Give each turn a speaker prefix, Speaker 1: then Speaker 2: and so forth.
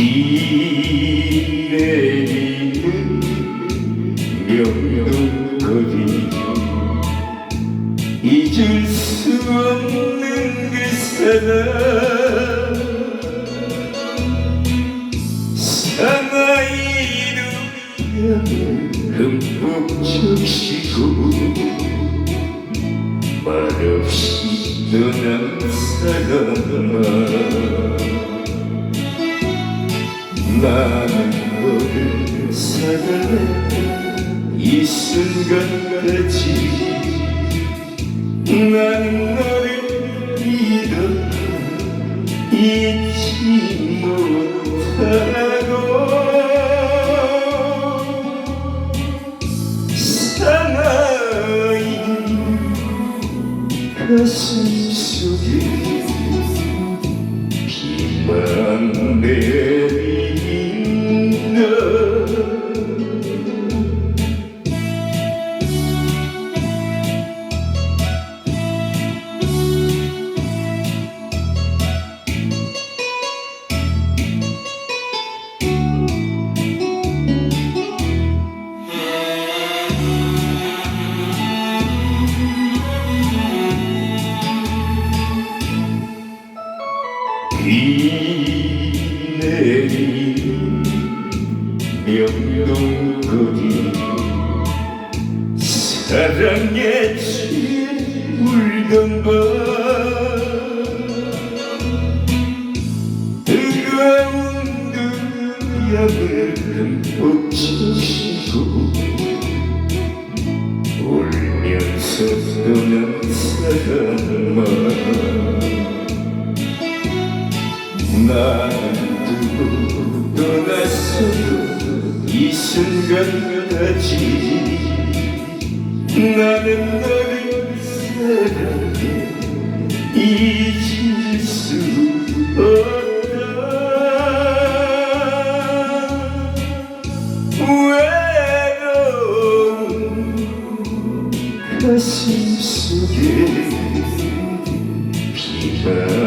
Speaker 1: 지내리는 명동 거리 잊을 수 없는 그 사람 사나이도 흠뻑 적시고 말없이 떠난 사람아 나는 너를 사랑해 이 순간까지 나는 너를 믿어 잊지 못하고 사나이 가슴 속에 비만 비 내린 명동거리 사랑에 울던 밤 뜨거운 흠뻑 치시고 울면서 떠난 사람아 나는 두고 떠났어도 이 순간까지 나는 너를 사랑해 잊을 수 없다 외로운 가슴 속에 비만